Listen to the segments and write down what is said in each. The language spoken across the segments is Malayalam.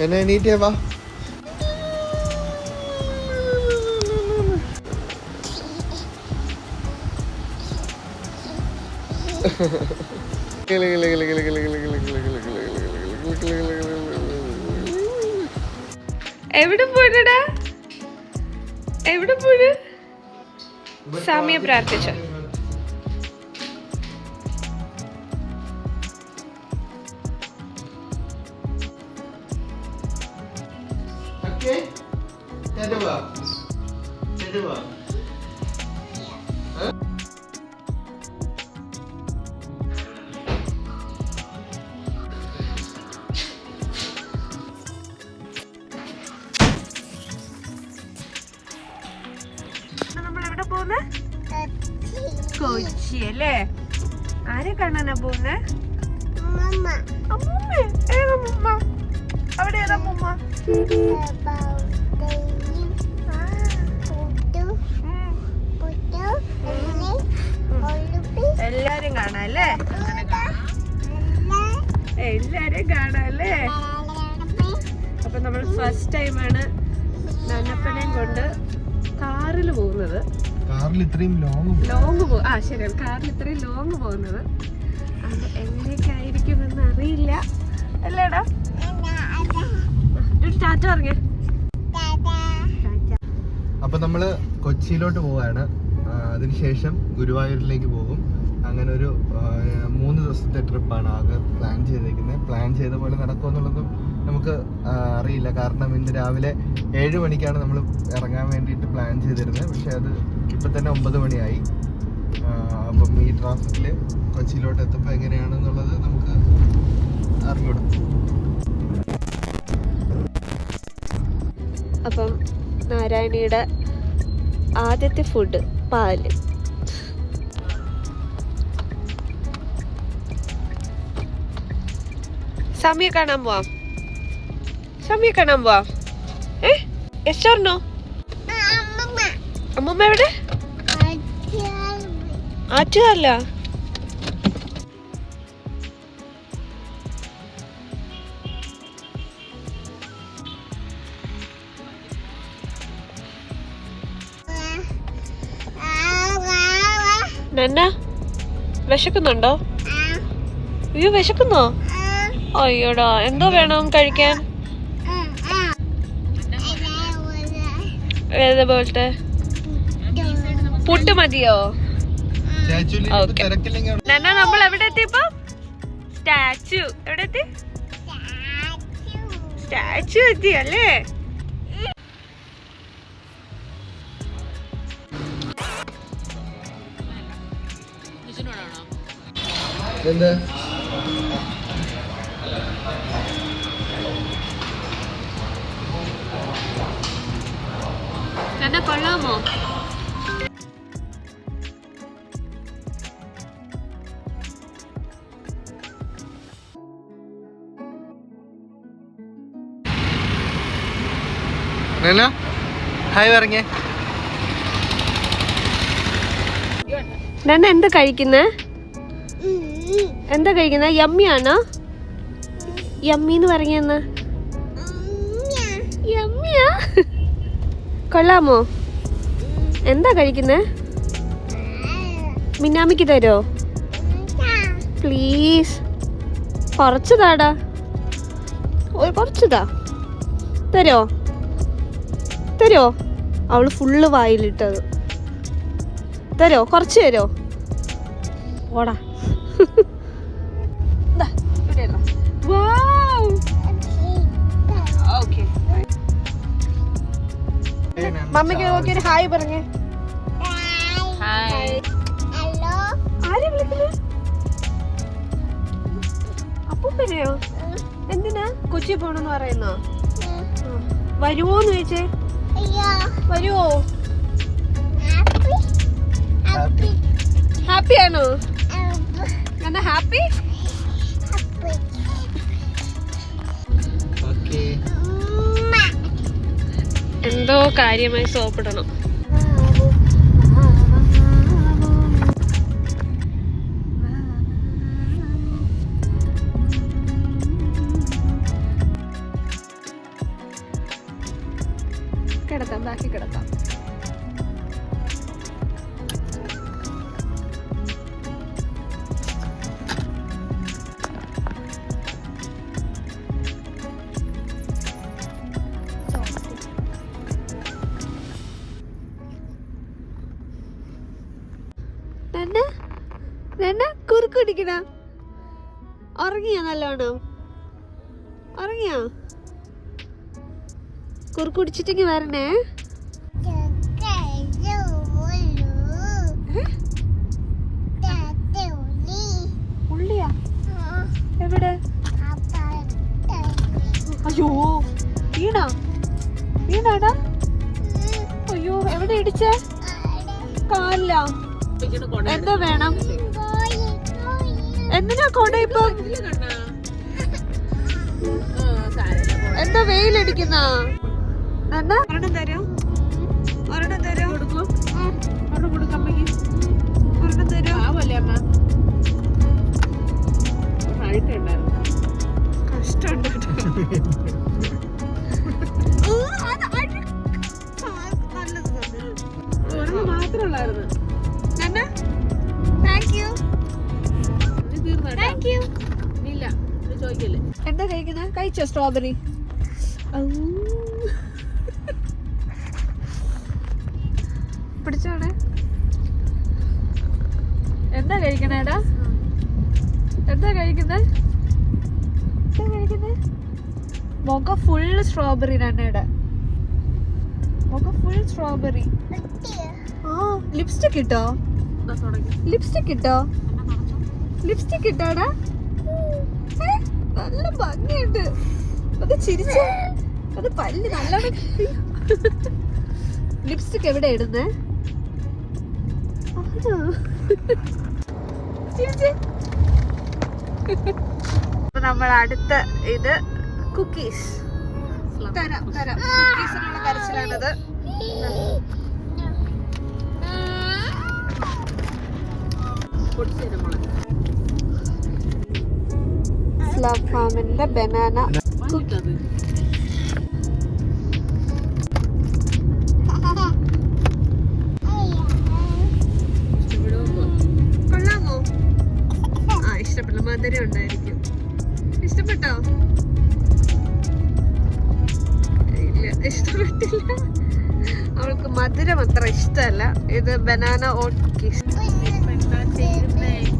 എന്നെ എണീറ്റേ വാ എവിടെ പോയിട്ടാ എവിടെ പോയി സാമിയെ പ്രാർത്ഥിച്ചു Okay? Dada വാ. Dada വാ. നമ്മൾ എല്ലാരും കാണാല്ലേ എല്ലാരും കാണാല്ലേ അപ്പൊ നമ്മൾ ഫസ്റ്റ് ടൈമാണ് നന്നപ്പനെയും കൊണ്ട് കാറിൽ പോകുന്നത്. കാറിൽ ഇത്രയും ലോങ് ലോങ് പോ ആ ശരിയാണ്. കാറിൽ ഇത്രയും ലോങ് പോകുന്നത്. അത് എങ്ങനെയൊക്കെ ആയിരിക്കുമെന്ന് അറിയില്ല അല്ലേടാ ടാറ്റ പറഞ്ഞേ അപ്പൊ നമ്മൾ കൊച്ചിയിലോട്ട് പോവാണ്. അതിനുശേഷം ഗുരുവായൂരിലേക്ക് പോകും. അങ്ങനെ ഒരു മൂന്ന് ദിവസത്തെ ട്രിപ്പാണ് ആകെ പ്ലാൻ ചെയ്തേക്കുന്നത് പ്ലാൻ ചെയ്ത പോലെ നടക്കുമെന്നുള്ളതും നമുക്ക് അറിയില്ല. കാരണം ഇന്ന് രാവിലെ ഏഴ് മണിക്കാണ് നമ്മൾ ഇറങ്ങാൻ വേണ്ടിയിട്ട് പ്ലാൻ ചെയ്തിരുന്നത്. പക്ഷെ അത് ഇപ്പം തന്നെ ഒമ്പത് മണിയായി. അപ്പം ഈ ട്രാഫിക്കിൽ കൊച്ചിയിലോട്ട് എത്തുമ്പോൾ എങ്ങനെയാണെന്നുള്ളത് നമുക്ക് അറിഞ്ഞൂടാ. അപ്പം നാരായണിയുടെ ആദ്യത്തെ ഫുഡ് പാൽ. സമയ കാണാൻ പോവാം. സമയ കാണാൻ പോവാം. ഏ? നോ അമ്മമ്മ. എവിടെ? ആറ്റുകാരല്ല നന്ന വിശക്കുന്നുണ്ടോ? അയ്യോ വിശക്കുന്നോ? അയ്യോടാ എന്തോ വേണം കഴിക്കാൻ? ഏതേപോലത്തെ പുട്ട് മതിയോ? നന്ന നമ്മൾ എവിടെ എത്തിയപ്പോ സ്റ്റാച്ചു എവിടെ എത്തി? സ്റ്റാച്ചു എത്തി അല്ലേ? എന്ത്? കൊള്ളാമോ? ഹായ് പറഞ്ഞേ. എന്താ കഴിക്കുന്നേ? എന്താ കഴിക്കുന്നത് യമ്മിയാണോ യമ്മി എന്ന് പറഞ്ഞെന്ന് യമ്മിയാ കൊള്ളാമോ? എന്താ കഴിക്കുന്നേ? മിന്നാമിക്ക് തരോ? പ്ലീസ് കുറച്ചതാടാ. ഒരു കുറച്ചതാ. തരോ? തരോ? അവൾ ഫുള്ള് വായിലിട്ടത്. തരോ? കുറച്ച് തരോ? പോടാ. മമ്മിക്ക് നോക്കി ഒരു ഹായ്. പറഞ്ഞേ ആരെ വിളിക്കുന്നു? അപ്പൂപ്പനെയോ? എന്തിനാ? കൊച്ചി പോണെന്ന് പറയുന്നോ? വരുവോന്ന് ചോദിച്ചേ? വരുവോ? ഹാപ്പി. ആണോ? എന്നാ ഹാപ്പി? കാര്യമായി സോപ്പിടണം. പിടിക്കണ ഉറങ്ങിയാ നല്ലോണം? ഉറങ്ങിയാ? കുറുക്ക് കുടിച്ചിട്ടെങ്കി വരണേ. ഉള്ളിയാ? എവിടെ? അയ്യോ വീണാ? വീണാടാ? അയ്യോ എവിടെ ഇടിച്ചേ? കാലിലാ? എന്താ വേണം? എന്തിനാ കൊട ഇപ്പൊ? എന്താ വെയിലടിക്കുന്ന? ഒരെണ്ണം തരോ. ഒരെണ്ണം തരോ. ഒരെണ്ണം തരോ. കഷ്ടമുണ്ട് താങ്ക് എന്താ കഴിക്കുന്നത് കഴിച്ചോ സ്ട്രോബെറി പിടിച്ചോടെ എന്താ കഴിക്കണേടാ എന്താ കഴിക്കുന്നത് എന്താ കഴിക്കുന്നത് മുഖം ഫുൾ സ്ട്രോബെറി രണ്ടയുടെ മുഖം ഫുൾ സ്ട്രോബെറി ആ ലിപ്സ്റ്റിക് ഇട്ടോ? ലിപ്സ്റ്റിക് ഇട്ടോ? ലിപ്സ്റ്റിക് ഇട്ടോടാ നല്ല ഭംഗിയുണ്ട്. അത് ചിരിച്ച അത് പല്ല് നല്ലോണം ലിപ്സ്റ്റിക് എവിടെ ഇടുന്നേ. അപ്പൊ നമ്മൾ അടുത്ത ഇത് കുക്കീസ് തരാം തരാം. കുക്കീസിനുള്ള കരച്ചിലാണിത്. സ്ലബ് ഫാമിന്റെ ബനാന കൊള്ളാമോ? ആ ഇഷ്ടപ്പെട്ടു മധുരം ഉണ്ടായിരിക്കും. ഇഷ്ടപ്പെട്ടോ? ഇല്ല ഇഷ്ടപ്പെട്ടില്ല. അവൾക്ക് മധുരം അത്ര ഇഷ്ടമല്ല. ഇത് ബനാന ഓട്ട് കുക്കീസ്.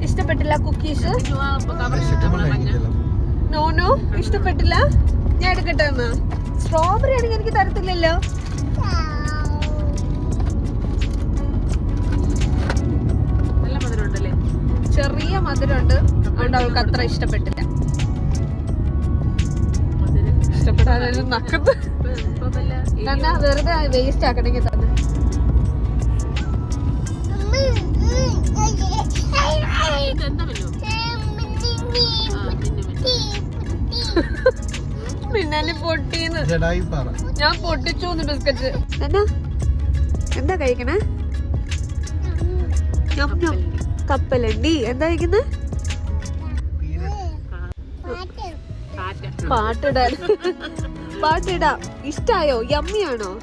ഇഷ്ടപ്പെട്ടില്ല കുക്കീസ്. നോ നോ ഇഷ്ടപ്പെട്ടില്ല? ഞാൻ എടുക്കട്ടെ എന്നാ? സ്ട്രോബെറി ആണെങ്കിൽ എനിക്ക് തരത്തില്ലല്ലോ. ചെറിയ മധുരമുണ്ട്. അതുകൊണ്ട് അവൾക്ക് അത്ര ഇഷ്ടപ്പെട്ടില്ല. നക്കത്ത് തന്നെ വെറുതെ വേസ്റ്റ് ആക്കണമെങ്കിൽ തന്നെ. പൊട്ടീന്ന്. ജഡായി പറ. ഞാൻ പൊട്ടിച്ചു ബിസ്ക്കറ്റ്. എന്നാ എന്താ കഴിക്കണേ. കപ്പലണ്ടി. എന്താ കഴിക്കുന്നത് പാട്ടിടാൻ. പാട്ടിടാം. ഇഷ്ടായോ? യമ്മിയാണോ?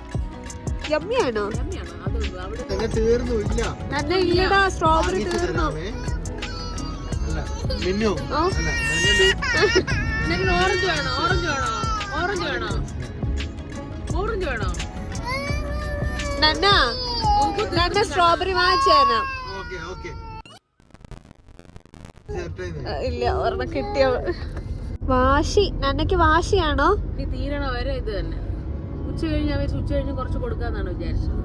യമ്മിയാണോ? തീർന്നു. ഇല്ല. നല്ല ഇല്ലടാ. സ്ട്രോബെറി തീർന്നു. അല്ല മിന്നു. ഓ. അല്ല നല്ലൊരു ഓറഞ്ച് വേണോ? ഓറഞ്ച് വേണോ? ഓറഞ്ച് വേണോ? ഓറഞ്ച് വേണോ? നന്ന. നന്ന സ്ട്രോബെറി വാങ്ങിച്ചു തരാം ഓക്കെ ഓക്കെ. ഇല്ല ഒരെണ്ണം കിട്ടിയ? വാശി. നന്നയ്ക്ക് വാശിയാണോ? ഇനി തീരണ വരെ ഇത് തന്നെ. ഉച്ച കഴിഞ്ഞ് അവർ ഉച്ച കഴിഞ്ഞ് കുറച്ച് കൊടുക്കാന്നാണ് വിചാരിച്ചത്.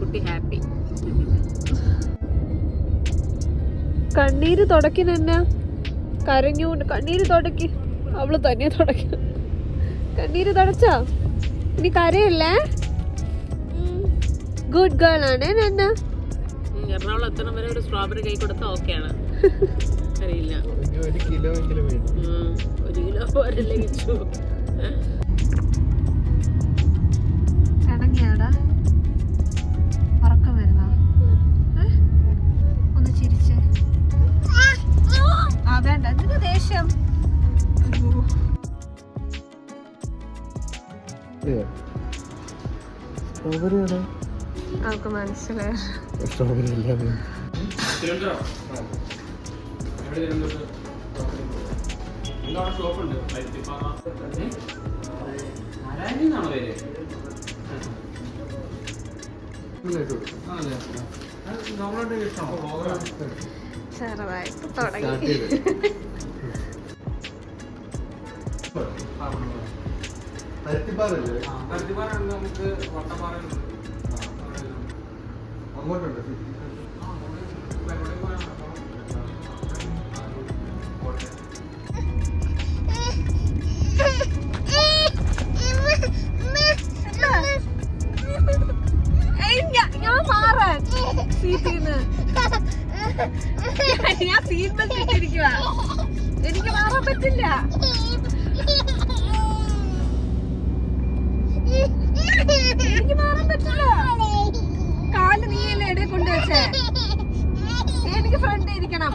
കുട്ടി ഹാപ്പി. കണ്ണീര് തുടക്കി നന്ന. കരഞ്ഞു കണ്ണീര് തുടക്കി. അവൾ തന്നെ തുടക്കി കണ്ണീര് തുടച്ചോ? ഇനി കരയല്ലേ? ഗുഡ് ഗേൾ ആണ് നന്ന എറണാകുളം എത്തണം വരെ ഒരു സ്ട്രോബെറി കൈ കൊടുത്താൽ ഓക്കെയാണ് അറിയില്ല. ഒരു കിലോ എങ്കിലും വേണം. ഉം, ഒരു കിലോ പോരല്ലേ സ്ട്രോബെറിയാണോ അവൾക്ക് മനസ്സിലായി. സ്ട്രോബെറി ചെറുതായിട്ട് തുടങ്ങി. പരുത്തിപ്പാറല്ലേ കരുത്തിപ്പാറുണ്ട് നമുക്ക് വട്ടപ്പാറുണ്ട് അങ്ങോട്ടുണ്ട്. ഞാൻ മാറാൻ സീറ്റിന്ന് ഞാൻ സീറ്റ് ബെൽറ്റ് ഇട്ടിരിക്കുക എനിക്ക് മാറാൻ പറ്റില്ല എനിക്ക് മാറാൻ പറ്റില്ല കാൽ ഇടയിൽ കൊണ്ടുവച്ചേ എനിക്ക് ഫ്രണ്ട് ഇരിക്കണം.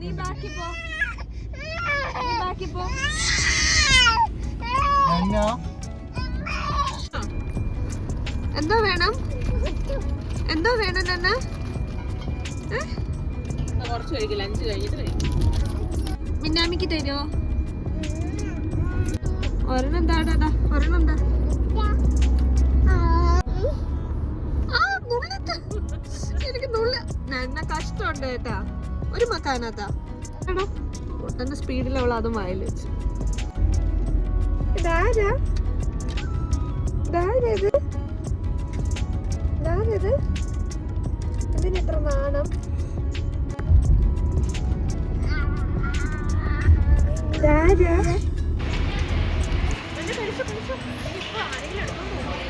നീ ബാക്കി പോ. നീ ബാക്കി പോ. എന്തോ വേണം? എന്തോ വേണം നന്ന? കുറച്ച് കഴിക്കും അഞ്ച് കഴിഞ്ഞിട്ട് കഴിക്കും. മിന്നാമിക്ക് തരുമോ ഒരെണ്ണം എന്താടാ ഒരെണ്ണം എന്താ. എനിക്ക് നുള്ളി. കഷ്ടമുണ്ട് കേട്ടാ ഒരു മക്കാനത്താ എടാ. ഒട്ടന്റെ സ്പീഡിൽ അവൾ അതും വായിൽ വെച്ചു. ഇതാരാ? ഇതാരത് ഇതാരത് ഇതിന് നാണം? ഇതാരാ? 没事没，你看俺一点都不。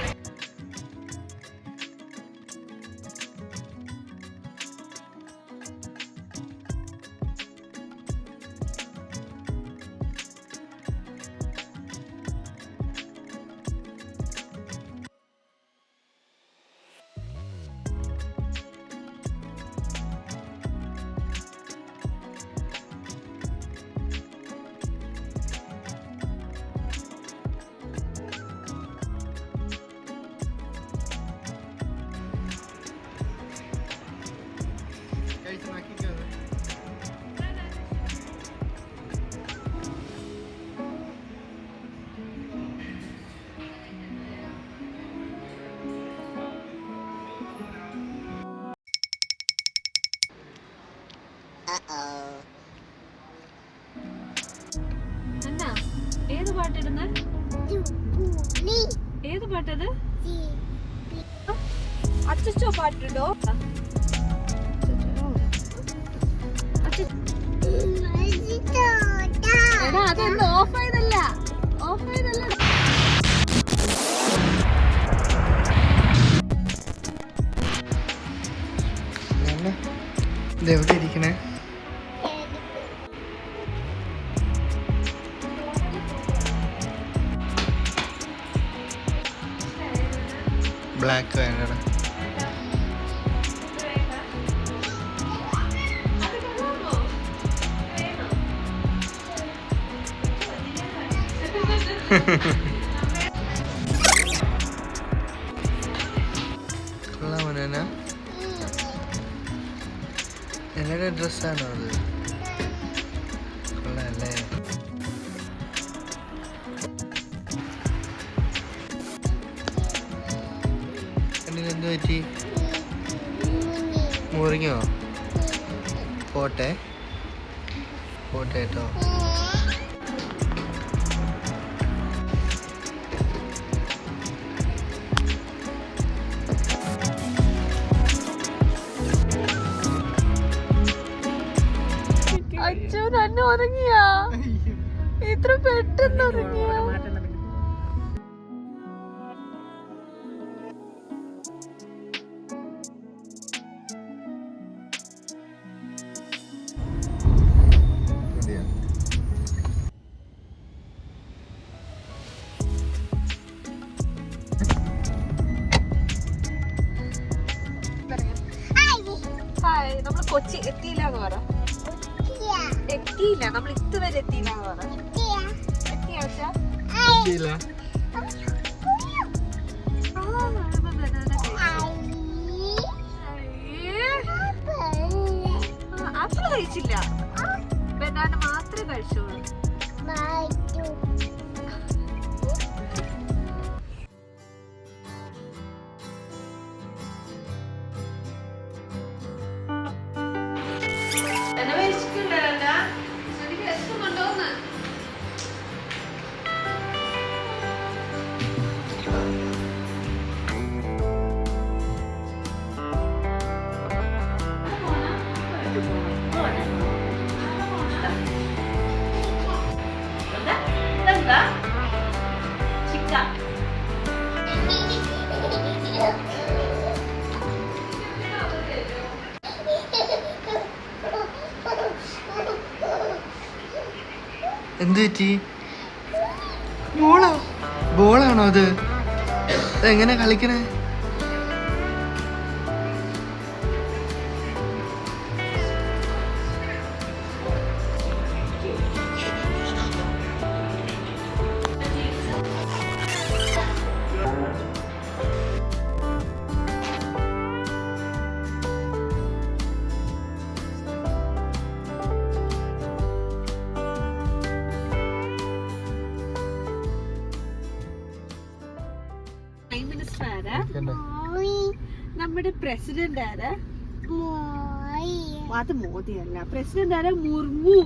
ഏത് പാട്ടത്? അച്ചോ പാട്ടുണ്ടോ എടാ അതൊന്നും ഓഫ് ആയതല്ല. ഓഫ് ആയതല്ല. ഇതെവിടെ ഇരിക്കണേ? ബ്ലാക്ക് വേണ്ടടാ കൊള്ളാമോ നാന എന്നയുടെ ഡ്രസ്സാണോ അത്? പറ്റി മുറിഞ്ഞോ? പോട്ടെ. പോട്ടെ കേട്ടോ. അച്ഛൻ അന്നെ ഉറങ്ങിയാ? ഇത്ര പെട്ടെന്ന് ഉറങ്ങിയാ? കഴിച്ചില്ല. ബനാന മാത്രമേ കഴിച്ചോളൂ. എന്ത് പറ്റി? ബോളോ ബോളാണോ അത്? എങ്ങനെ കളിക്കണേ? പ്രസിഡന്റ് ആരാ? അത് മോദി അല്ല പ്രസിഡന്റ് ആരാ? മുർമു